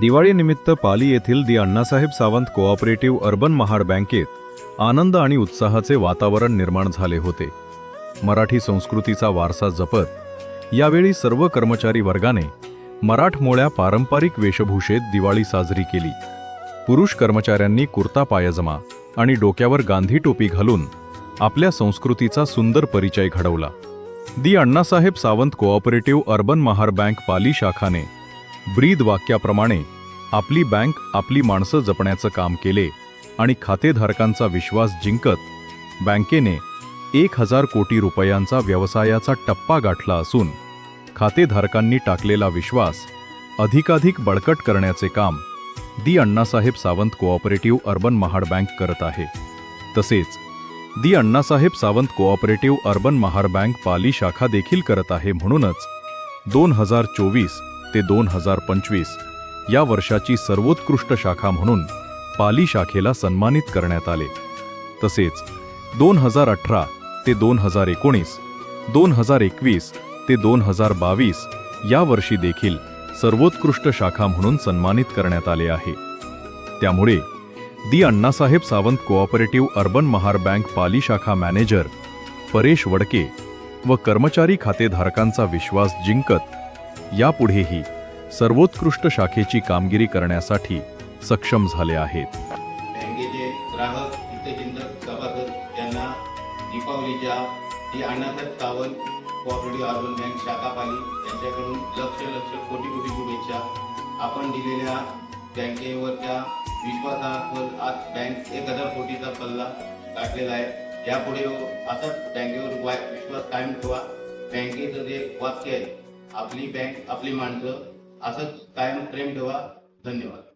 दिवाळीनिमित्त पाली येथील the Annasaheb Sawant cooperative urban Mahad बँकेत आनंद आणि उत्साहाचे वातावरण निर्माण झाले होते. मराठी संस्कृतीचा वारसा जपत यावेळी सर्व कर्मचारी वर्गाने मराठमोळ्या पारंपरिक वेशभूषेत दिवाळी साजरी केली. पुरुष कर्मचाऱ्यांनी कुर्ता पायजमा आणि डोक्यावर गांधी टोपी घालून आपल्या संस्कृतीचा सुंदर परिचय घडवला. The Annasaheb Sawant cooperative urban Mahad bank Pali शाखाने ब्रीद वाक्याप्रमाणे आपली बँक आपली माणसं जपण्याचं काम केले आणि खातेधारकांचा विश्वास जिंकत बँकेने एक हजार कोटी रुपयांचा व्यवसायाचा टप्पा गाठला असून खातेधारकांनी टाकलेला विश्वास अधिकाधिक बळकट करण्याचे काम the Annasaheb Sawant cooperative urban Mahad bank करत आहे. तसेच the Annasaheb Sawant cooperative urban Mahad bank Pali शाखा देखील करत आहे म्हणूनच दोन हजार चोवीस ते दोन हजार पंचवीस या वर्षाची सर्वोत्कृष्ट शाखा म्हणून पाली शाखेला सन्मानित करण्यात आले. तसेच दोन हजार अठरा ते दोन हजार एकोणीस दोन हजार एकवीस ते दोन हजार बावीस या वर्षी देखील सर्वोत्कृष्ट शाखा म्हणून सन्मानित करण्यात आले आहे. त्यामुळे the Annasaheb Sawant cooperative urban Mahad bank Pali शाखा मॅनेजर परेश वडके व कर्मचारी खातेधारकांचा विश्वास जिंकत यापुढेही सर्वोत्कृष्ट शाखेची कामगिरी करण्यासाठी सक्षम झाले आहेत. बँकेचे ग्राहक हितचिंतक सभासद यांना दीपावलीच्या ही Annasaheb Sawant cooperative urban bank शाखा पाली यांच्याकडून लक्ष लक्ष कोटी कोटी शुभेच्छा. आपण दिलेल्या बँकेवरच्या विश्वासावर आज बँक एक हजार कोटीचा पल्ला गाठलेला आहे. यापुढे असंच बँकेवर वा- विश्वास कायम ठेवा. बँकेचं जे वाक्य आहे आपली बँक आपली माणसं असंच कायम प्रेम ठेवा. धन्यवाद.